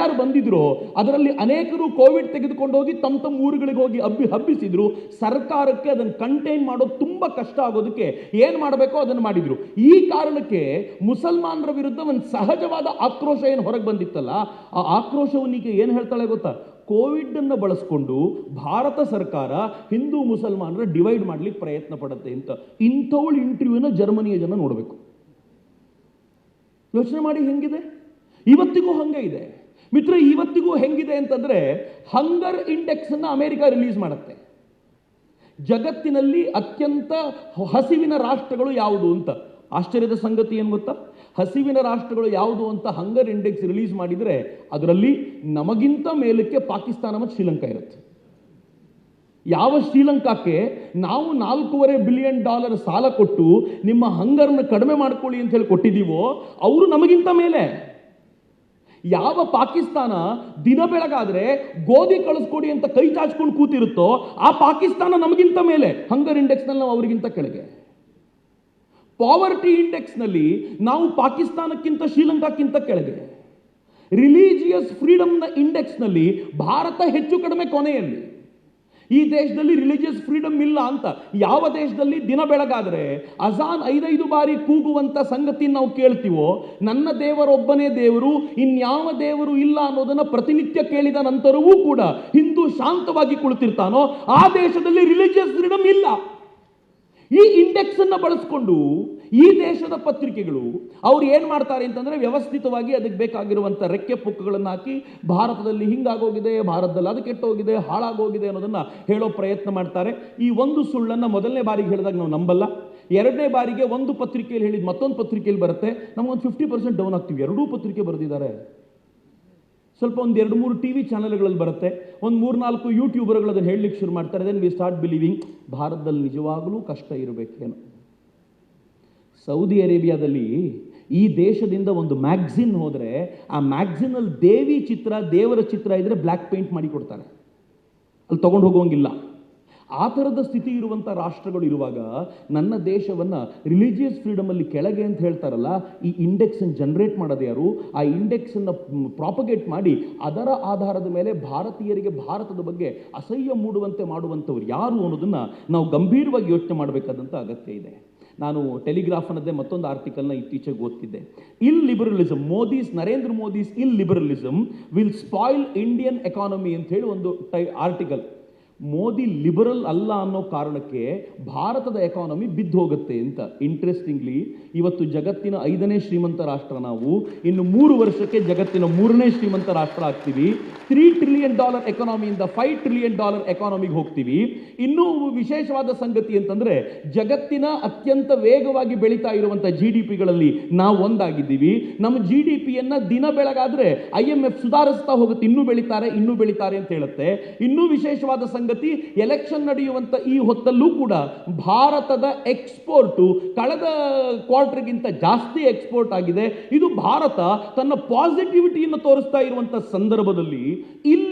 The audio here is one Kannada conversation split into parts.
ಯಾರ್ಯಾರು ಬಂದಿದ್ರು ಅದರಲ್ಲಿ ಅನೇಕರು ಕೋವಿಡ್ ತೆಗೆದುಕೊಂಡು ಹೋಗಿ ತಮ್ಮ ತಮ್ಮ ಊರುಗಳಿಗೆ ಹೋಗಿ ಹಬ್ಬಿ ಹಬ್ಬಿಸಿದ್ರು. ಸರ್ಕಾರಕ್ಕೆ ಅದನ್ನು ಕಂಟೈನ್ ಮಾಡೋದು ತುಂಬ ಕಷ್ಟ ಆಗೋದಕ್ಕೆ ಏನು ಮಾಡಬೇಕೋ ಅದನ್ನು ಮಾಡಿದ್ರು. ಈ ಕಾರಣಕ್ಕೆ ಮುಸಲ್ಮಾನರ ವಿರುದ್ಧ ಒಂದು ಸಹಜವಾದ ಆಕ್ರೋಶ ಏನು ಹೊರಗೆ ಬಂದಿತ್ತಲ್ಲ, ಆ ಆಕ್ರೋಶವನ್ನೀಗ ಏನು ಹೇಳ್ತಾಳೆ ಗೊತ್ತಾ? ಕೋವಿಡ್ ಅನ್ನು ಬಳಸ್ಕೊಂಡು ಭಾರತ ಸರ್ಕಾರ ಹಿಂದೂ ಮುಸಲ್ಮಾನರ ಡಿವೈಡ್ ಮಾಡ್ಲಿಕ್ಕೆ ಪ್ರಯತ್ನ ಪಡುತ್ತೆ ಅಂತ. ಇಂಥವಳು ಇಂಟರ್ವ್ಯೂನ ಜರ್ಮನಿಯ ಜನ ನೋಡಬೇಕು. ಯೋಚನೆ ಮಾಡಿ ಹೆಂಗಿದೆ? ಇವತ್ತಿಗೂ ಹಂಗೆ ಇದೆ. ಮಿತ್ರ ಇವತ್ತಿಗೂ ಹೆಂಗಿದೆ ಅಂತಂದ್ರೆ ಹಂಗರ್ ಇಂಡೆಕ್ಸ್ ಅನ್ನ ಅಮೆರಿಕ ರಿಲೀಸ್ ಮಾಡುತ್ತೆ. ಜಗತ್ತಿನಲ್ಲಿ ಅತ್ಯಂತ ಹಸಿವಿನ ರಾಷ್ಟ್ರಗಳು ಯಾವುದು ಅಂತ? ಆಶ್ಚರ್ಯದ ಸಂಗತಿ ಏನು ಗೊತ್ತಾ? ಹಸಿವಿನ ರಾಷ್ಟ್ರಗಳು ಯಾವುದು ಅಂತ ಹಂಗರ್ ಇಂಡೆಕ್ಸ್ ರಿಲೀಸ್ ಮಾಡಿದರೆ ಅದರಲ್ಲಿ ನಮಗಿಂತ ಮೇಲಕ್ಕೆ ಪಾಕಿಸ್ತಾನ ಮತ್ತು ಶ್ರೀಲಂಕಾ ಇರುತ್ತೆ. ಯಾವ ಶ್ರೀಲಂಕಾಕ್ಕೆ ನಾವು ನಾಲ್ಕೂವರೆ ಬಿಲಿಯನ್ ಡಾಲರ್ ಸಾಲ ಕೊಟ್ಟು ನಿಮ್ಮ ಹಂಗರ್ನ ಕಡಿಮೆ ಮಾಡ್ಕೊಳ್ಳಿ ಅಂತ ಹೇಳಿ ಕೊಟ್ಟಿದ್ದೀವೋ, ಅವರು ನಮಗಿಂತ ಮೇಲೆ. ಯಾವ ಪಾಕಿಸ್ತಾನ ದಿನ ಬೆಳಗಾದ್ರೆ ಗೋಧಿ ಕಳಿಸ್ಕೊಡಿ ಅಂತ ಕೈ ಚಾಚ್ಕೊಂಡು ಕೂತಿರುತ್ತೋ, ಆ ಪಾಕಿಸ್ತಾನ ನಮಗಿಂತ ಮೇಲೆ. ಹಂಗರ್ ಇಂಡೆಕ್ಸ್ನಲ್ಲಿ ನಾವು ಅವರಿಗಿಂತ ಕೆಳಗೆ. ಪಾವರ್ಟಿ ಇಂಡೆಕ್ಸ್ನಲ್ಲಿ ನಾವು ಪಾಕಿಸ್ತಾನಕ್ಕಿಂತ, ಶ್ರೀಲಂಕಾಕ್ಕಿಂತ ಕೆಳಗೆ. ರಿಲಿಜಿಯಸ್ ಫ್ರೀಡಮ್ನ ಇಂಡೆಕ್ಸ್ನಲ್ಲಿ ಭಾರತ ಹೆಚ್ಚು ಕಡಿಮೆ ಕೊನೆಯಲ್ಲಿ. ಈ ದೇಶದಲ್ಲಿ ರಿಲಿಜಿಯಸ್ ಫ್ರೀಡಮ್ ಇಲ್ಲ ಅಂತ. ಯಾವ ದೇಶದಲ್ಲಿ? ದಿನ ಬೆಳಗಾದರೆ ಅಜಾನ್ ಐದೈದು ಬಾರಿ ಕೂಗುವಂಥ ಸಂಗತಿ ನಾವು ಕೇಳ್ತೀವೋ? ನನ್ನ ದೇವರೊಬ್ಬನೇ ದೇವರು, ಇನ್ಯಾವ ದೇವರು ಇಲ್ಲ ಅನ್ನೋದನ್ನು ಪ್ರತಿನಿತ್ಯ ಕೇಳಿದ ನಂತರವೂ ಕೂಡ ಹಿಂದೂ ಶಾಂತವಾಗಿ ಕುಳಿತಿರ್ತಾನೋ? ಆ ದೇಶದಲ್ಲಿ ರಿಲಿಜಿಯಸ್ ಫ್ರೀಡಮ್ ಇಲ್ಲ. ಈ ಇಂಡೆಕ್ಸ್ ಅನ್ನು ಬಳಸ್ಕೊಂಡು ಈ ದೇಶದ ಪತ್ರಿಕೆಗಳು ಅವ್ರು ಏನು ಮಾಡ್ತಾರೆ ಅಂತಂದ್ರೆ ವ್ಯವಸ್ಥಿತವಾಗಿ ಅದಕ್ಕೆ ಬೇಕಾಗಿರುವಂಥ ರೆಕ್ಕೆ ಪುಕ್ಕಗಳನ್ನು ಹಾಕಿ ಭಾರತದಲ್ಲಿ ಹಿಂಗಾಗೋಗಿದೆ, ಭಾರತದಲ್ಲಿ ಅದು ಕೆಟ್ಟೋಗಿದೆ, ಹಾಳಾಗೋಗಿದೆ ಅನ್ನೋದನ್ನ ಹೇಳೋ ಪ್ರಯತ್ನ ಮಾಡ್ತಾರೆ. ಈ ಒಂದು ಸುಳ್ಳನ್ನು ಮೊದಲನೇ ಬಾರಿಗೆ ಹೇಳಿದಾಗ ನಾವು ನಂಬಲ್ಲ. ಎರಡನೇ ಬಾರಿಗೆ ಒಂದು ಪತ್ರಿಕೆಯಲ್ಲಿ ಹೇಳಿದ ಮತ್ತೊಂದು ಪತ್ರಿಕೆಯಲ್ಲಿ ಬರುತ್ತೆ. ನಮಗೊಂದು ಫಿಫ್ಟಿ ಪರ್ಸೆಂಟ್ ಡೌನ್ ಆಗ್ತೀವಿ. ಎರಡೂ ಪತ್ರಿಕೆ ಬರೆದಿದ್ದಾರೆ. ಸ್ವಲ್ಪ ಒಂದು ಎರಡು ಮೂರು ಟಿ ವಿ ಚಾನಲ್ಗಳಲ್ಲಿ ಬರುತ್ತೆ. ಒಂದು ಮೂರು ನಾಲ್ಕು ಯೂಟ್ಯೂಬರ್ಗಳು ಅದನ್ನು ಹೇಳಲಿಕ್ಕೆ ಶುರು ಮಾಡ್ತಾರೆ. ದೆನ್ ವಿ ಸ್ಟಾರ್ಟ್ ಬಿಲೀವಿಂಗ್ ಭಾರತದಲ್ಲಿ ನಿಜವಾಗಲೂ ಕಷ್ಟ ಇರಬೇಕೇನು. ಸೌದಿ ಅರೇಬಿಯಾದಲ್ಲಿ ಈ ದೇಶದಿಂದ ಒಂದು ಮ್ಯಾಗ್ಝಿನ್ ಹೋದರೆ ಆ ಮ್ಯಾಗ್ಝಿನಲ್ಲಿ ದೇವಿ ಚಿತ್ರ, ದೇವರ ಚಿತ್ರ ಇದ್ದರೆ ಬ್ಲ್ಯಾಕ್ ಪೇಂಟ್ ಮಾಡಿ ಕೊಡ್ತಾರೆ. ಅಲ್ಲಿ ತೊಗೊಂಡು ಹೋಗೋಂಗಿಲ್ಲ ಆ ಥರದ ಸ್ಥಿತಿ ಇರುವಂಥ ರಾಷ್ಟ್ರಗಳು ಇರುವಾಗ ನನ್ನ ದೇಶವನ್ನು ರಿಲಿಜಿಯಸ್ ಫ್ರೀಡಮಲ್ಲಿ ಕೆಳಗೆ ಅಂತ ಹೇಳ್ತಾರಲ್ಲ, ಈ ಇಂಡೆಕ್ಸನ್ನು ಜನರೇಟ್ ಮಾಡೋದು ಯಾರು? ಆ ಇಂಡೆಕ್ಸನ್ನು ಪ್ರಾಪಗೇಟ್ ಮಾಡಿ ಅದರ ಆಧಾರದ ಮೇಲೆ ಭಾರತೀಯರಿಗೆ ಭಾರತದ ಬಗ್ಗೆ ಅಸಹ್ಯ ಮೂಡುವಂತೆ ಮಾಡುವಂಥವ್ರು ಯಾರು ಅನ್ನೋದನ್ನು ನಾವು ಗಂಭೀರವಾಗಿ ಯೋಚನೆ ಮಾಡಬೇಕಾದಂಥ ಅಗತ್ಯ ಇದೆ. ನಾನು ಟೆಲಿಗ್ರಾಫ್ ಅನ್ನೋದೇ ಮತ್ತೊಂದು ಆರ್ಟಿಕಲ್ನ ಇತ್ತೀಚೆಗೆ ಓದ್ತಿದ್ದೆ. ಇಲ್ liberalism Modi's, Narendra Modi's ill liberalism will spoil Indian economy ಅಂತ ಹೇಳಿ ಒಂದು ಟೈ ಆರ್ಟಿಕಲ್ ಮೋದಿ ಲಿಬರಲ್ ಅಲ್ಲ ಅನ್ನೋ ಕಾರಣಕ್ಕೆ ಭಾರತದ ಎಕಾನಮಿ ಬಿದ್ದು ಹೋಗುತ್ತೆ ಅಂತ. ಇಂಟ್ರೆಸ್ಟಿಂಗ್ಲಿ ಇವತ್ತು ಜಗತ್ತಿನ ಐದನೇ ಶ್ರೀಮಂತ ರಾಷ್ಟ್ರ ನಾವು. ಇನ್ನು ಮೂರು ವರ್ಷಕ್ಕೆ ಜಗತ್ತಿನ ಮೂರನೇ ಶ್ರೀಮಂತ ರಾಷ್ಟ್ರ ಆಗ್ತೀವಿ. ತ್ರೀ ಟ್ರಿಲಿಯನ್ ಡಾಲರ್ ಎಕಾನಮಿಯಿಂದ ಫೈವ್ ಟ್ರಿಲಿಯನ್ ಡಾಲರ್ ಎಕಾನಮಿಗೆ ಹೋಗ್ತೀವಿ. ಇನ್ನೂ ವಿಶೇಷವಾದ ಸಂಗತಿ ಅಂತಂದ್ರೆ ಜಗತ್ತಿನ ಅತ್ಯಂತ ವೇಗವಾಗಿ ಬೆಳೀತಾ ಇರುವಂತಹ ಜಿ ಡಿ ಪಿಗಳಲ್ಲಿ ನಾವು ಒಂದಾಗಿದ್ದೀವಿ. ನಮ್ಮ ಜಿ ಡಿ ಪಿಯನ್ನ ದಿನ ಬೆಳಗಾದ್ರೆ ಐ ಎಂ ಎಫ್ ಸುಧಾರಿಸ್ತಾ ಹೋಗುತ್ತೆ. ಇನ್ನೂ ಬೆಳೀತಾರೆ ಇನ್ನೂ ಬೆಳೀತಾರೆ ಅಂತ ಹೇಳುತ್ತೆ. ಇನ್ನೂ ವಿಶೇಷವಾದ ಸಂಗತಿ ಎಲೆಕ್ಷನ್ ನಡೆಯುವಂತ ಈ ಹೊತ್ತಲ್ಲೂ ಕೂಡ ಭಾರತದ ಎಕ್ಸ್ಪೋರ್ಟು ಕಳೆದ ಕ್ವಾರ್ಟರ್ಗಿಂತ ಜಾಸ್ತಿ ಎಕ್ಸ್ಪೋರ್ಟ್ ಆಗಿದೆ. ಇದು ಭಾರತ ತನ್ನ ಪಾಸಿಟಿವಿಟಿಯನ್ನು ತೋರಿಸ್ತಾ ಇರುವಂತ ಸಂದರ್ಭದಲ್ಲಿ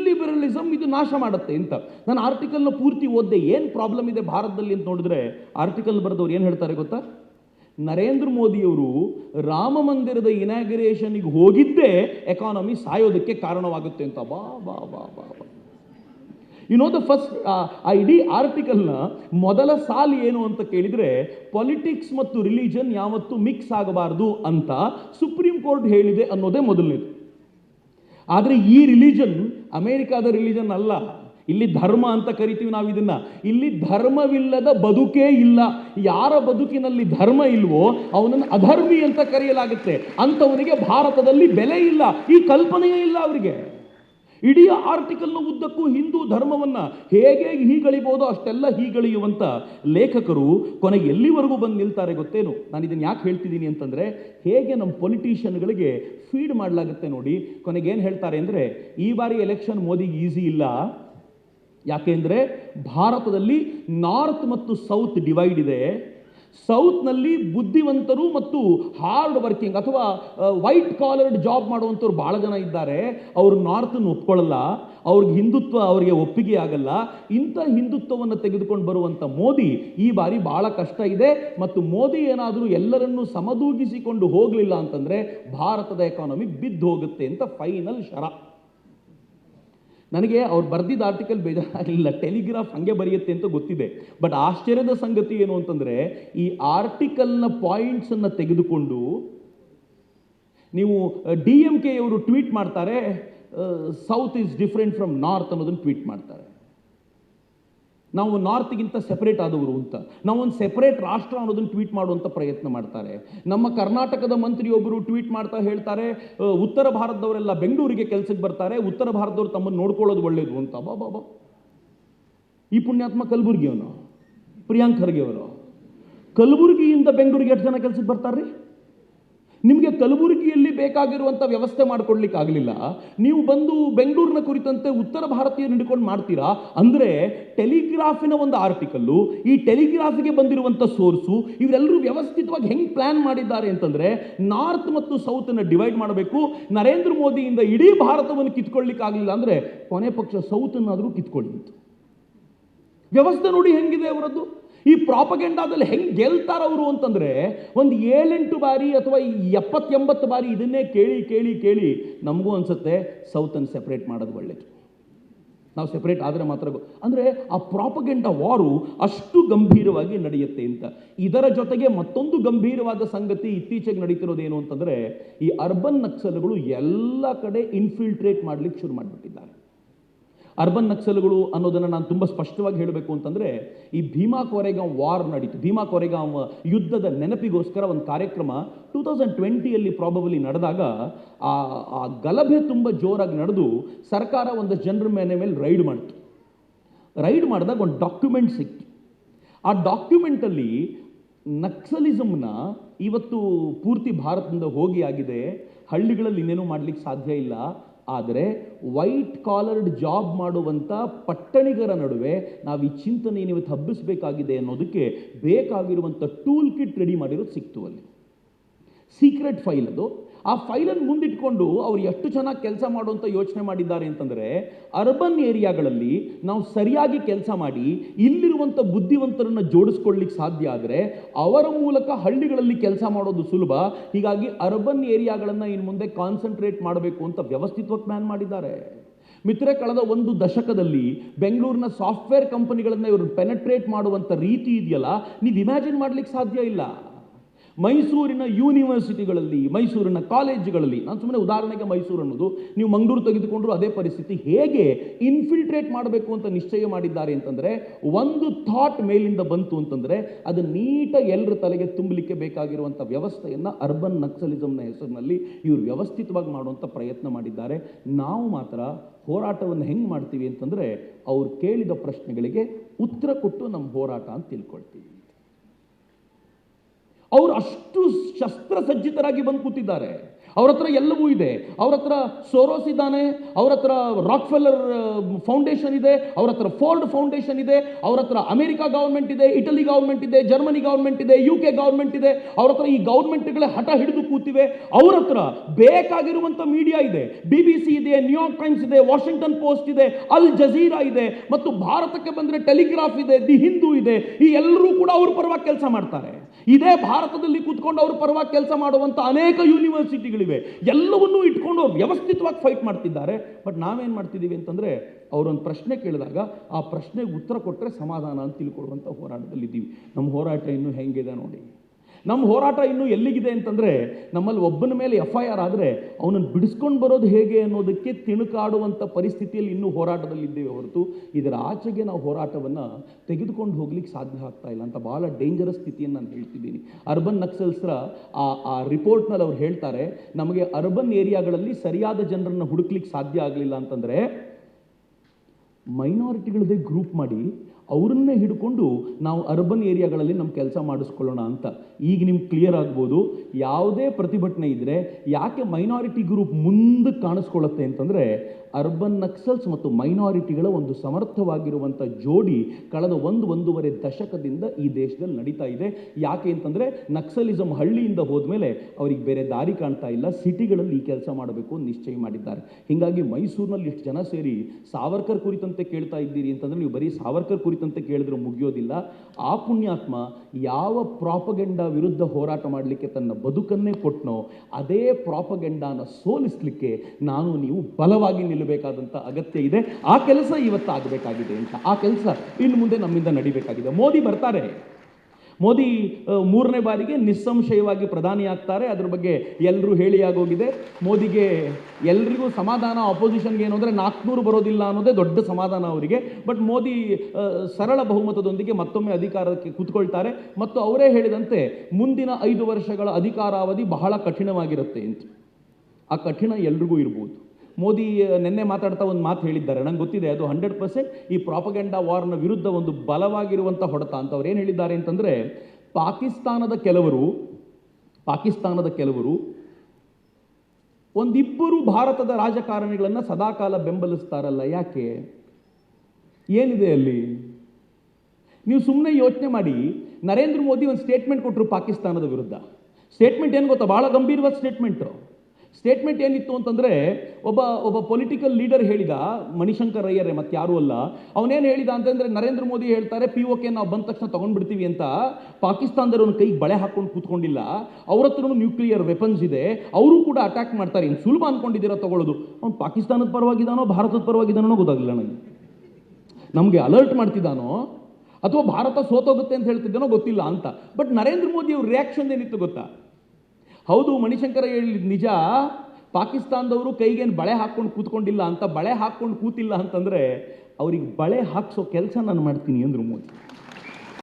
ಇಲ್ಲಿಬರಲಿಸಮ್ ಇದು ನಾಶ ಮಾಡುತ್ತೆ ಅಂತ. ನಾನು ಆರ್ಟಿಕಲ್ನ ಪೂರ್ತಿ ಓದ್ದೆ, ಏನು ಪ್ರಾಬ್ಲಮ್ ಇದೆ ಭಾರತದಲ್ಲಿ ಅಂತ ನೋಡಿದ್ರೆ, ಆರ್ಟಿಕಲ್ ಬರೆದವ್ರು ಏನು ಹೇಳ್ತಾರೆ ಗೊತ್ತಾ? ನರೇಂದ್ರ ಮೋದಿಯವರು ರಾಮ ಮಂದಿರದ ಇನಾಗ್ರೇಷನ್ಗೆ ಹೋಗಿದ್ದೇ ಎಕಾನಮಿ ಸಾಯೋದಕ್ಕೆ ಕಾರಣವಾಗುತ್ತೆ ಅಂತ. ಬಾ ಬಾ ಬಾ ಬಾ ಬಾ. ಯು ನೋ ದ ಫಸ್ಟ್ ಆ ಇಡೀ ಆರ್ಟಿಕಲ್ನ ಮೊದಲ ಸಾಲು ಏನು ಅಂತ ಕೇಳಿದರೆ ಪೊಲಿಟಿಕ್ಸ್ ಮತ್ತು ರಿಲಿಜನ್ ಯಾವತ್ತೂ ಮಿಕ್ಸ್ ಆಗಬಾರ್ದು ಅಂತ ಸುಪ್ರೀಂ ಕೋರ್ಟ್ ಹೇಳಿದೆ ಅನ್ನೋದೇ ಮೊದಲನೇದು. ಆದರೆ ಈ ರಿಲಿಜನ್ ಅಮೇರಿಕಾದ ರಿಲಿಜನ್ ಅಲ್ಲ. ಇಲ್ಲಿ ಧರ್ಮ ಅಂತ ಕರಿತೀವಿ ನಾವು ಇದನ್ನ. ಇಲ್ಲಿ ಧರ್ಮವಿಲ್ಲದ ಬದುಕೇ ಇಲ್ಲ. ಯಾರ ಬದುಕಿನಲ್ಲಿ ಧರ್ಮ ಇಲ್ವೋ ಅವನನ್ನು ಅಧರ್ಮಿ ಅಂತ ಕರೆಯಲಾಗುತ್ತೆ. ಅಂಥವನಿಗೆ ಭಾರತದಲ್ಲಿ ಬೆಲೆ ಇಲ್ಲ. ಈ ಕಲ್ಪನೆಯೇ ಇಲ್ಲ ಅವರಿಗೆ. ಇಡೀ ಆರ್ಟಿಕಲ್ನ ಉದ್ದಕ್ಕೂ ಹಿಂದೂ ಧರ್ಮವನ್ನ ಹೇಗೆ ಹೀಗಳಿಬೋದೋ ಅಷ್ಟೆಲ್ಲ ಹೀಗಳಿಯುವಂಥ ಲೇಖಕರು ಕೊನೆಗೆ ಎಲ್ಲಿವರೆಗೂ ಬಂದು ನಿಲ್ತಾರೆ ಗೊತ್ತೇನು? ನಾನು ಇದನ್ನು ಯಾಕೆ ಹೇಳ್ತಿದ್ದೀನಿ ಅಂತಂದರೆ ಹೇಗೆ ನಮ್ಮ ಪೊಲಿಟಿಷಿಯನ್ಗಳಿಗೆ ಫೀಡ್ ಮಾಡಲಾಗುತ್ತೆ ನೋಡಿ. ಕೊನೆಗೆ ಏನು ಹೇಳ್ತಾರೆ ಅಂದರೆ, ಈ ಬಾರಿ ಎಲೆಕ್ಷನ್ ಮೋದಿಗೆ ಈಸಿ ಇಲ್ಲ. ಯಾಕೆಂದರೆ ಭಾರತದಲ್ಲಿ ನಾರ್ತ್ ಮತ್ತು ಸೌತ್ ಡಿವೈಡ್ ಇದೆ. ಸೌತ್ನಲ್ಲಿ ಬುದ್ಧಿವಂತರು ಮತ್ತು ಹಾರ್ಡ್ ವರ್ಕಿಂಗ್ ಅಥವಾ ವೈಟ್ ಕಾಲರ್ಡ್ ಜಾಬ್ ಮಾಡುವಂಥವ್ರು ಭಾಳ ಜನ ಇದ್ದಾರೆ. ಅವರು ನಾರ್ತನ್ನು ಒಪ್ಕೊಳ್ಳಲ್ಲ. ಅವ್ರಿಗೆ ಹಿಂದುತ್ವ ಅವರಿಗೆ ಒಪ್ಪಿಗೆ ಆಗಲ್ಲ. ಇಂಥ ಹಿಂದುತ್ವವನ್ನು ತೆಗೆದುಕೊಂಡು ಬರುವಂಥ ಮೋದಿ ಈ ಬಾರಿ ಭಾಳ ಕಷ್ಟ ಇದೆ. ಮತ್ತು ಮೋದಿ ಏನಾದರೂ ಎಲ್ಲರನ್ನೂ ಸಮದೂಗಿಸಿಕೊಂಡು ಹೋಗಲಿಲ್ಲ ಅಂತಂದರೆ ಭಾರತದ ಎಕಾನಮಿ ಬಿದ್ದು ಹೋಗುತ್ತೆ ಅಂತ ಫೈನಲ್ ಶರ ನನಗೆ ಅವ್ರು ಬರೆದಿದ್ದ ಆರ್ಟಿಕಲ್ ಬೇಜಾರಾಗಲಿಲ್ಲ. ಟೆಲಿಗ್ರಾಫ್ ಹಂಗೆ ಬರೆಯುತ್ತೆ ಅಂತ ಗೊತ್ತಿದೆ. ಬಟ್ ಆಶ್ಚರ್ಯದ ಸಂಗತಿ ಏನು ಅಂತಂದರೆ, ಈ ಆರ್ಟಿಕಲ್ನ ಪಾಯಿಂಟ್ಸನ್ನು ತೆಗೆದುಕೊಂಡು ನೀವು ಡಿ ಎಂ ಕೆ ಅವರು ಟ್ವೀಟ್ ಮಾಡ್ತಾರೆ south is different from north ಅನ್ನೋದನ್ನು ಟ್ವೀಟ್ ಮಾಡ್ತಾರೆ. ನಾವು ನಾರ್ತ್ಗಿಂತ ಸೆಪರೇಟ್ ಆದವರು ಅಂತ. ನಾವು ಒಂದು ಸೆಪರೇಟ್ ರಾಷ್ಟ್ರ ಅನ್ನೋದನ್ನು ಟ್ವೀಟ್ ಮಾಡುವಂಥ ಪ್ರಯತ್ನ ಮಾಡ್ತಾರೆ. ನಮ್ಮ ಕರ್ನಾಟಕದ ಮಂತ್ರಿಯೊಬ್ಬರು ಟ್ವೀಟ್ ಮಾಡ್ತಾ ಹೇಳ್ತಾರೆ ಉತ್ತರ ಭಾರತದವರೆಲ್ಲ ಬೆಂಗಳೂರಿಗೆ ಕೆಲಸಕ್ಕೆ ಬರ್ತಾರೆ, ಉತ್ತರ ಭಾರತದವ್ರು ತಮ್ಮನ್ನು ನೋಡ್ಕೊಳ್ಳೋದು ಒಳ್ಳೇದು ಅಂತ. ಬಾ ಬಾ ಬಾ. ಈ ಪುಣ್ಯಾತ್ಮ ಕಲಬುರ್ಗಿಯವನು? ಪ್ರಿಯಾಂಕ್ ಖರ್ಗೆ ಅವರು? ಕಲಬುರಗಿಯಿಂದ ಬೆಂಗಳೂರಿಗೆ ಎಷ್ಟು ಜನ ಕೆಲಸಕ್ಕೆ ಬರ್ತಾರ್ರಿ? ನಿಮಗೆ ಕಲಬುರಗಿಯಲ್ಲಿ ಬೇಕಾಗಿರುವಂಥ ವ್ಯವಸ್ಥೆ ಮಾಡಿಕೊಡ್ಲಿಕ್ಕೆ ನೀವು ಬಂದು ಬೆಂಗಳೂರಿನ ಕುರಿತಂತೆ ಉತ್ತರ ಭಾರತೀಯರು ಹಿಡ್ಕೊಂಡು ಮಾಡ್ತೀರಾ? ಅಂದರೆ ಟೆಲಿಗ್ರಾಫಿನ ಒಂದು ಆರ್ಟಿಕಲ್ಲು, ಈ ಟೆಲಿಗ್ರಾಫಿಗೆ ಬಂದಿರುವಂಥ ಸೋರ್ಸು ಇವರೆಲ್ಲರೂ ವ್ಯವಸ್ಥಿತವಾಗಿ ಹೆಂಗೆ ಪ್ಲಾನ್ ಮಾಡಿದ್ದಾರೆ ಅಂತಂದರೆ ನಾರ್ತ್ ಮತ್ತು ಸೌತನ್ನು ಡಿವೈಡ್ ಮಾಡಬೇಕು. ನರೇಂದ್ರ ಮೋದಿಯಿಂದ ಇಡೀ ಭಾರತವನ್ನು ಕಿತ್ಕೊಳ್ಳಿಕ್ಕೆ ಆಗಲಿಲ್ಲ ಅಂದರೆ ಕೊನೆ ಪಕ್ಷ ಸೌತನ್ನಾದರೂ ಕಿತ್ಕೊಳ್ಳಿ ವ್ಯವಸ್ಥೆ ನೋಡಿ ಹೆಂಗಿದೆ ಅವರದ್ದು? ಈ ಪ್ರಾಪಗೆಂಡಾದಲ್ಲಿ ಹೆಂಗೆ ಗೆಲ್ತಾರ ಅವರು ಅಂತಂದ್ರೆ ಒಂದು ಏಳೆಂಟು ಬಾರಿ ಅಥವಾ ಎಪ್ಪತ್ತೆಂಬತ್ತು ಬಾರಿ ಇದನ್ನೇ ಕೇಳಿ ಕೇಳಿ ಕೇಳಿ ನಮಗೂ ಅನ್ಸುತ್ತೆ ಸೌತನ್ನು ಸೆಪ್ರೇಟ್ ಮಾಡೋದು ಒಳ್ಳೇದು. ನಾವು ಸೆಪ್ರೇಟ್ ಆದರೆ ಮಾತ್ರ ಅಂದರೆ ಆ ಪ್ರಾಪಗೆಂಡ ವಾರು ಅಷ್ಟು ಗಂಭೀರವಾಗಿ ನಡೆಯುತ್ತೆ ಅಂತ. ಇದರ ಜೊತೆಗೆ ಮತ್ತೊಂದು ಗಂಭೀರವಾದ ಸಂಗತಿ ಇತ್ತೀಚೆಗೆ ನಡೀತಿರೋದೇನು ಅಂತಂದ್ರೆ ಈ ಅರ್ಬನ್ ನಕ್ಸಲ್ಗಳು ಎಲ್ಲ ಕಡೆ ಇನ್ಫಿಲ್ಟ್ರೇಟ್ ಮಾಡ್ಲಿಕ್ಕೆ ಶುರು ಮಾಡಿಬಿಟ್ಟಿದ್ದಾರೆ. ಅರ್ಬನ್ ನಕ್ಸಲ್ಗಳು ಅನ್ನೋದನ್ನು ನಾನು ತುಂಬ ಸ್ಪಷ್ಟವಾಗಿ ಹೇಳಬೇಕು ಅಂತಂದರೆ, ಈ ಭೀಮಾ ಕೊರೆಗಾಂವ್ ವಾರ್ ನಡೀತು. ಭೀಮಾ ಕೊರೆಗಾಂವ್ ಯುದ್ಧದ ನೆನಪಿಗೋಸ್ಕರ ಒಂದು ಕಾರ್ಯಕ್ರಮ ಟೂ ತೌಸಂಡ್ ಟ್ವೆಂಟಿಯಲ್ಲಿ ಪ್ರಾಬಬಲಿ ನಡೆದಾಗ, ಆ ಆ ಗಲಭೆ ತುಂಬ ಜೋರಾಗಿ ನಡೆದು ಸರ್ಕಾರ ಒಂದು ಜನರ ಮೇಲೆ ಮೇಲೆ ರೈಡ್ ಮಾಡಿತು. ರೈಡ್ ಮಾಡಿದಾಗ ಒಂದು ಡಾಕ್ಯುಮೆಂಟ್ ಸಿಕ್ತು. ಆ ಡಾಕ್ಯುಮೆಂಟಲ್ಲಿ ನಕ್ಸಲಿಸಮ್ನ ಇವತ್ತು ಪೂರ್ತಿ ಭಾರತದಿಂದ ಹೋಗಿ ಆಗಿದೆ. ಹಳ್ಳಿಗಳಲ್ಲಿ ಇನ್ನೇನು ಮಾಡಲಿಕ್ಕೆ ಸಾಧ್ಯ ಇಲ್ಲ. ಆದರೆ ವೈಟ್ ಕಾಲರ್ಡ್ ಜಾಬ್ ಮಾಡುವಂಥ ಪಟ್ಟಣಿಗರ ನಡುವೆ ನಾವು ಈ ಚಿಂತನೆ ಇವತ್ತು ಹಬ್ಬಿಸಬೇಕಾಗಿದೆ ಅನ್ನೋದಕ್ಕೆ ಬೇಕಾಗಿರುವಂಥ ಟೂಲ್ ಕಿಟ್ ರೆಡಿ ಮಾಡಿರೋದು ಸಿಕ್ತು ಅಲ್ಲಿ. ಸೀಕ್ರೆಟ್ ಫೈಲ್ ಅದು. ಆ ಫೈಲನ್ನು ಮುಂದಿಟ್ಕೊಂಡು ಅವ್ರು ಎಷ್ಟು ಚೆನ್ನಾಗಿ ಕೆಲಸ ಮಾಡುವಂಥ ಯೋಚನೆ ಮಾಡಿದ್ದಾರೆ ಅಂತಂದರೆ ಅರ್ಬನ್ ಏರಿಯಾಗಳಲ್ಲಿ ನಾವು ಸರಿಯಾಗಿ ಕೆಲಸ ಮಾಡಿ ಇಲ್ಲಿರುವಂಥ ಬುದ್ಧಿವಂತರನ್ನು ಜೋಡಿಸ್ಕೊಳ್ಳಿಕ್ಕೆ ಸಾಧ್ಯ ಆದರೆ ಅವರ ಮೂಲಕ ಹಳ್ಳಿಗಳಲ್ಲಿ ಕೆಲಸ ಮಾಡೋದು ಸುಲಭ. ಹೀಗಾಗಿ ಅರ್ಬನ್ ಏರಿಯಾಗಳನ್ನು ಇನ್ನು ಮುಂದೆ ಕಾನ್ಸಂಟ್ರೇಟ್ ಮಾಡಬೇಕು ಅಂತ ವ್ಯವಸ್ಥಿತವಾಗಿ ಪ್ಲಾನ್ ಮಾಡಿದ್ದಾರೆ. ಮಿತ್ರ ಕಳೆದ ಒಂದು ದಶಕದಲ್ಲಿ ಬೆಂಗಳೂರಿನ ಸಾಫ್ಟ್ವೇರ್ ಕಂಪನಿಗಳನ್ನು ಇವರು ಪೆನೆಟ್ರೇಟ್ ಮಾಡುವಂಥ ರೀತಿ ಇದೆಯಲ್ಲ? ನೀವು ಇಮ್ಯಾಜಿನ್ ಮಾಡ್ಲಿಕ್ಕೆ ಸಾಧ್ಯ ಇಲ್ಲ. ಮೈಸೂರಿನ ಯೂನಿವರ್ಸಿಟಿಗಳಲ್ಲಿ, ಮೈಸೂರಿನ ಕಾಲೇಜುಗಳಲ್ಲಿ, ನಾನು ಸುಮ್ಮನೆ ಉದಾಹರಣೆಗೆ ಮೈಸೂರು ಅನ್ನೋದು, ನೀವು ಮಂಗಳೂರು ತೆಗೆದುಕೊಂಡ್ರು ಅದೇ ಪರಿಸ್ಥಿತಿ. ಹೇಗೆ ಇನ್ಫಿಲ್ಟ್ರೇಟ್ ಮಾಡಬೇಕು ಅಂತ ನಿಶ್ಚಯ ಮಾಡಿದ್ದಾರೆ ಅಂತಂದರೆ, ಒಂದು ಥಾಟ್ ಮೇಲಿಂದ ಬಂತು ಅಂತಂದರೆ, ಅದು ನೀಟಾಗಿ ಎಲ್ಲರ ತಲೆಗೆ ತುಂಬಲಿಕ್ಕೆ ಬೇಕಾಗಿರುವಂಥ ವ್ಯವಸ್ಥೆಯನ್ನು ಅರ್ಬನ್ ನಕ್ಸಲಿಸಮ್ನ ಹೆಸರಿನಲ್ಲಿ ಇವರು ವ್ಯವಸ್ಥಿತವಾಗಿ ಮಾಡುವಂಥ ಪ್ರಯತ್ನ ಮಾಡಿದ್ದಾರೆ. ನಾವು ಮಾತ್ರ ಹೋರಾಟವನ್ನು ಹೆಂಗೆ ಮಾಡ್ತೀವಿ ಅಂತಂದರೆ, ಅವ್ರು ಕೇಳಿದ ಪ್ರಶ್ನೆಗಳಿಗೆ ಉತ್ತರ ಕೊಟ್ಟು ನಮ್ಮ ಹೋರಾಟ ಅಂತ ತಿಳ್ಕೊಳ್ತೀವಿ. ಅವರು ಅಷ್ಟು ಶಸ್ತ್ರಸಜ್ಜಿತರಾಗಿ ಬಂದು ಕೂತಿದ್ದಾರೆ. ಅವ್ರ ಹತ್ರ ಎಲ್ಲವೂ ಇದೆ. ಅವ್ರ ಹತ್ರ ಸೋರೋಸ್ ಇದ್ದಾನೆ, ಅವ್ರ ಹತ್ರ ರಾಕ್ಫೆಲ್ಲರ್ ಫೌಂಡೇಶನ್ ಇದೆ, ಅವ್ರ ಹತ್ರ ಫೋರ್ಡ್ ಫೌಂಡೇಶನ್ ಇದೆ, ಅವ್ರ ಹತ್ರ ಅಮೆರಿಕ ಗೌರ್ಮೆಂಟ್ ಇದೆ ಇಟಲಿ ಗೌರ್ಮೆಂಟ್ ಇದೆ ಜರ್ಮನಿ ಗೌರ್ಮೆಂಟ್ ಇದೆ ಯು ಕೆ ಗೌರ್ಮೆಂಟ್ ಇದೆ. ಅವ್ರ ಹತ್ರ ಈ ಗೌರ್ಮೆಂಟ್ಗಳೇ ಹಠ ಹಿಡಿದು ಕೂತಿವೆ. ಅವ್ರ ಹತ್ರ ಬೇಕಾಗಿರುವಂಥ ಮೀಡಿಯಾ ಇದೆ. ಬಿ ಬಿ ಸಿ ಇದೆ ನ್ಯೂಯಾರ್ಕ್ ಟೈಮ್ಸ್ ಇದೆ ವಾಷಿಂಗ್ಟನ್ ಪೋಸ್ಟ್ ಇದೆ ಅಲ್ ಜಜೀರಾ ಇದೆ, ಮತ್ತು ಭಾರತಕ್ಕೆ ಬಂದರೆ ಟೆಲಿಗ್ರಾಫ್ ಇದೆ, ದಿ ಹಿಂದೂ ಇದೆ. ಈ ಎಲ್ಲರೂ ಕೂಡ ಅವ್ರ ಪರವಾಗಿ ಕೆಲಸ ಮಾಡ್ತಾರೆ. ಇದೇ ಭಾರತದಲ್ಲಿ ಕೂತ್ಕೊಂಡು ಅವ್ರ ಪರವಾಗಿ ಕೆಲಸ ಮಾಡುವಂಥ ಅನೇಕ ಯೂನಿವರ್ಸಿಟಿಗಳಿವೆ ಎಲ್ಲವನ್ನೂ ಇಟ್ಕೊಂಡು ವ್ಯವಸ್ಥಿತವಾಗಿ ಫೈಟ್ ಮಾಡ್ತಿದ್ದಾರೆ. ಬಟ್ ನಾವೇನು ಮಾಡ್ತಿದ್ದೀವಿ ಅಂತಂದರೆ, ಅವರೊಂದು ಪ್ರಶ್ನೆ ಕೇಳಿದಾಗ ಆ ಪ್ರಶ್ನೆಗೆ ಉತ್ತರ ಕೊಟ್ಟರೆ ಸಮಾಧಾನ ಅಂತ ತಿಳ್ಕೊಳ್ಳುವಂಥ ಹೋರಾಟದಲ್ಲಿದ್ದೀವಿ. ನಮ್ಮ ಹೋರಾಟ ಇನ್ನೂ ಹೆಂಗಿದೆ ನೋಡಿ. ನಮ್ಮ ಹೋರಾಟ ಇನ್ನೂ ಎಲ್ಲಿಗಿದೆ ಅಂತಂದರೆ ನಮ್ಮಲ್ಲಿ ಒಬ್ಬನ ಮೇಲೆ ಎಫ್ ಐ ಆರ್ ಆದರೆ ಅವನನ್ನು ಬಿಡಿಸ್ಕೊಂಡು ಬರೋದು ಹೇಗೆ ಅನ್ನೋದಕ್ಕೆ ತಿಣುಕಾಡುವಂಥ ಪರಿಸ್ಥಿತಿಯಲ್ಲಿ ಇನ್ನೂ ಹೋರಾಟದಲ್ಲಿದ್ದೇವೆ ಹೊರತು ಇದರ ಆಚೆಗೆ ನಾವು ಹೋರಾಟವನ್ನು ತೆಗೆದುಕೊಂಡು ಹೋಗ್ಲಿಕ್ಕೆ ಸಾಧ್ಯ ಆಗ್ತಾ ಇಲ್ಲ ಅಂತ ಭಾಳ ಡೇಂಜರಸ್ ಸ್ಥಿತಿಯನ್ನು ನಾನು ಹೇಳ್ತಿದ್ದೀನಿ. ಅರ್ಬನ್ ನಕ್ಸಲ್ಸ್ರ ಆ ಆ ರಿಪೋರ್ಟ್ನಲ್ಲಿ ಅವ್ರು ಹೇಳ್ತಾರೆ, ನಮಗೆ ಅರ್ಬನ್ ಏರಿಯಾಗಳಲ್ಲಿ ಸರಿಯಾದ ಜನರನ್ನು ಹುಡುಕ್ಲಿಕ್ಕೆ ಸಾಧ್ಯ ಆಗಲಿಲ್ಲ ಅಂತಂದರೆ ಮೈನಾರಿಟಿಗಳದೇ ಗ್ರೂಪ್ ಮಾಡಿ ಅವರನ್ನೇ ಹಿಡ್ಕೊಂಡು ನಾವು ಅರ್ಬನ್ ಏರಿಯಾಗಳಲ್ಲಿ ನಮ್ಮ ಕೆಲಸ ಮಾಡಿಸ್ಕೊಳ್ಳೋಣ ಅಂತ. ಈಗ ನಿಮ್ಗೆ ಕ್ಲಿಯರ್ ಆಗ್ಬೋದು. ಯಾವುದೇ ಪ್ರತಿಭಟನೆ ಇದ್ದರೆ ಯಾಕೆ ಮೈನಾರಿಟಿ ಗ್ರೂಪ್ ಮುಂದಕ್ಕೆ ಕಾಣಿಸ್ಕೊಳ್ಳುತ್ತೆ ಅಂತಂದರೆ ಅರ್ಬನ್ ನಕ್ಸಲ್ಸ್ ಮತ್ತು ಮೈನಾರಿಟಿಗಳ ಒಂದು ಸಮರ್ಥವಾಗಿರುವಂಥ ಜೋಡಿ ಕಳೆದ ಒಂದು ಒಂದೂವರೆ ದಶಕದಿಂದ ಈ ದೇಶದಲ್ಲಿ ನಡೀತಾ ಇದೆ. ಯಾಕೆ ಅಂತಂದರೆ ನಕ್ಸಲಿಸಮ್ ಹಳ್ಳಿಯಿಂದ ಹೋದ್ಮೇಲೆ ಅವ್ರಿಗೆ ಬೇರೆ ದಾರಿ ಕಾಣ್ತಾ ಇಲ್ಲ. ಸಿಟಿಗಳಲ್ಲಿ ಈ ಕೆಲಸ ಮಾಡಬೇಕು ಅಂತ ನಿಶ್ಚಯ ಮಾಡಿದ್ದಾರೆ. ಹೀಗಾಗಿ ಮೈಸೂರಿನಲ್ಲಿ ಇಷ್ಟು ಜನ ಸೇರಿ ಸಾವರ್ಕರ್ ಕುರಿತಂತೆ ಕೇಳ್ತಾ ಇದ್ದೀರಿ ಅಂತಂದ್ರೆ ನೀವು ಬರೀ ಸಾವರ್ಕರ್ ಕುರಿತು ಕುರಿತಂತೆ ಕೇಳಿದ್ರು ಮುಗಿಯೋದಿಲ್ಲ. ಆ ಪುಣ್ಯಾತ್ಮ ಯಾವ ಪ್ರಾಪಗೆಂಡ ವಿರುದ್ಧ ಹೋರಾಟ ಮಾಡಲಿಕ್ಕೆ ತನ್ನ ಬದುಕನ್ನೇ ಕೊಟ್ಟನೋ ಅದೇ ಪ್ರಾಪಗೆಂಡಾನ ಸೋಲಿಸಲಿಕ್ಕೆ ನಾನು ನೀವು ಬಲವಾಗಿ ನಿಲ್ಲಬೇಕಾದಂಥ ಅಗತ್ಯ ಇದೆ. ಆ ಕೆಲಸ ಇವತ್ತು ಆಗಬೇಕಾಗಿದೆ ಅಂತ. ಆ ಕೆಲಸ ಇನ್ನು ಮುಂದೆ ನಮ್ಮಿಂದ ನಡಿಬೇಕಾಗಿದೆ. ಮೋದಿ ಬರ್ತಾರೆ. ಮೋದಿ ಮೂರನೇ ಬಾರಿಗೆ ನಿಸ್ಸಂಶಯವಾಗಿ ಪ್ರಧಾನಿ ಆಗ್ತಾರೆ ಅದ್ರ ಬಗ್ಗೆ ಎಲ್ಲರೂ ಹೇಳಿ ಆಗೋಗಿದೆ. ಮೋದಿಗೆ ಎಲ್ರಿಗೂ ಸಮಾಧಾನ ಅಪೋಸಿಷನ್ಗೆ ಏನು ಅಂದರೆ ನಾಲ್ಕುನೂರು ಬರೋದಿಲ್ಲ ಅನ್ನೋದೇ ದೊಡ್ಡ ಸಮಾಧಾನ ಅವರಿಗೆ. ಬಟ್ ಮೋದಿ ಸರಳ ಬಹುಮತದೊಂದಿಗೆ ಮತ್ತೊಮ್ಮೆ ಅಧಿಕಾರಕ್ಕೆ ಕೂತ್ಕೊಳ್ತಾರೆ. ಮತ್ತು ಅವರೇ ಹೇಳಿದಂತೆ ಮುಂದಿನ ಐದು ವರ್ಷಗಳ ಅಧಿಕಾರಾವಧಿ ಬಹಳ ಕಠಿಣವಾಗಿರುತ್ತೆ ಅಂತ. ಆ ಕಠಿಣ ಎಲ್ರಿಗೂ ಇರ್ಬೋದು. ಮೋದಿ ನಿನ್ನೆ ಮಾತಾಡ್ತಾ ಒಂದು ಮಾತು ಹೇಳಿದ್ದಾರೆ. ನಂಗೆ ಗೊತ್ತಿದೆ, ಅದು ಹಂಡ್ರೆಡ್ ಪರ್ಸೆಂಟ್ ಈ ಪ್ರಾಪಗೆಂಡಾ ವಾರ್ನ ವಿರುದ್ಧ ಒಂದು ಬಲವಾಗಿರುವಂಥ ಹೊಡೆತ ಅಂತ ಅವ್ರು ಏನು ಹೇಳಿದ್ದಾರೆ ಅಂತಂದರೆ, ಪಾಕಿಸ್ತಾನದ ಕೆಲವರು ಪಾಕಿಸ್ತಾನದ ಕೆಲವರು ಒಂದಿಬ್ಬರು ಭಾರತದ ರಾಜಕಾರಣಿಗಳನ್ನು ಸದಾಕಾಲ ಬೆಂಬಲಿಸ್ತಾರಲ್ಲ, ಯಾಕೆ? ಏನಿದೆ ಅಲ್ಲಿ? ನೀವು ಸುಮ್ಮನೆ ಯೋಚನೆ ಮಾಡಿ, ನರೇಂದ್ರ ಮೋದಿ ಒಂದು ಸ್ಟೇಟ್ಮೆಂಟ್ ಕೊಟ್ಟರು ಪಾಕಿಸ್ತಾನದ ವಿರುದ್ಧ. ಸ್ಟೇಟ್ಮೆಂಟ್ ಏನು ಗೊತ್ತಾ? ಭಾಳ ಗಂಭೀರವಾದ ಸ್ಟೇಟ್ಮೆಂಟು ಸ್ಟೇಟ್ಮೆಂಟ್ ಏನಿತ್ತು ಅಂತಂದರೆ, ಒಬ್ಬ ಒಬ್ಬ ಪೊಲಿಟಿಕಲ್ ಲೀಡರ್ ಹೇಳಿದ, ಮಣಿಶಂಕರ್ ಅಯ್ಯರೇ ಮತ್ತೆ ಯಾರೂ ಅಲ್ಲ, ಅವನೇನು ಹೇಳಿದ ಅಂತಂದರೆ, ನರೇಂದ್ರ ಮೋದಿ ಹೇಳ್ತಾರೆ ಪಿ ಓಕೆ ನಾವು ಬಂದ ತಕ್ಷಣ ತೊಗೊಂಡ್ಬಿಡ್ತೀವಿ ಅಂತ ಪಾಕಿಸ್ತಾನದವ್ರ ಒಂದು ಕೈಗೆ ಬಳೆ ಹಾಕೊಂಡು ಕೂತ್ಕೊಂಡಿಲ್ಲ, ಅವ್ರ ಹತ್ರನು ನ್ಯೂಕ್ಲಿಯರ್ ವೆಪನ್ಸ್ ಇದೆ, ಅವರು ಕೂಡ ಅಟ್ಯಾಕ್ ಮಾಡ್ತಾರೆ ಇನ್ನು ಸುಲಭ ಅಂದ್ಕೊಂಡಿದ್ದೀರಾ ತಗೊಳ್ಳೋದು. ಅವ್ನು ಪಾಕಿಸ್ತಾನದ ಪರವಾಗಿದ್ದಾನೋ ಭಾರತದ ಪರವಾಗಿದ್ದಾನೋ ಗೊತ್ತಾಗಲಿಲ್ಲ ನನಗೆ ನಮಗೆ ಅಲರ್ಟ್ ಮಾಡ್ತಿದ್ದಾನೋ, ಅಥವಾ ಭಾರತ ಸೋತೋಗುತ್ತೆ ಅಂತ ಹೇಳ್ತಿದ್ದಾನೋ ಗೊತ್ತಿಲ್ಲ ಅಂತ. ಬಟ್ ನರೇಂದ್ರ ಮೋದಿ ಅವ್ರ ರಿಯಾಕ್ಷನ್ ಏನಿತ್ತು ಗೊತ್ತಾ? ಹೌದು, ಮಣಿಶಂಕರ ಹೇಳಿದ ನಿಜ. ಪಾಕಿಸ್ತಾನದವರು ಕೈಗೇನು ಬಳೆ ಹಾಕ್ಕೊಂಡು ಕೂತ್ಕೊಂಡಿಲ್ಲ ಅಂತ ಬಳೆ ಹಾಕ್ಕೊಂಡು ಕೂತಿಲ್ಲ ಅಂತಂದರೆ ಅವ್ರಿಗೆ ಬಳೆ ಹಾಕ್ಸೋ ಕೆಲಸ ನಾನು ಮಾಡ್ತೀನಿ ಅಂದರು ಮೋದಿ.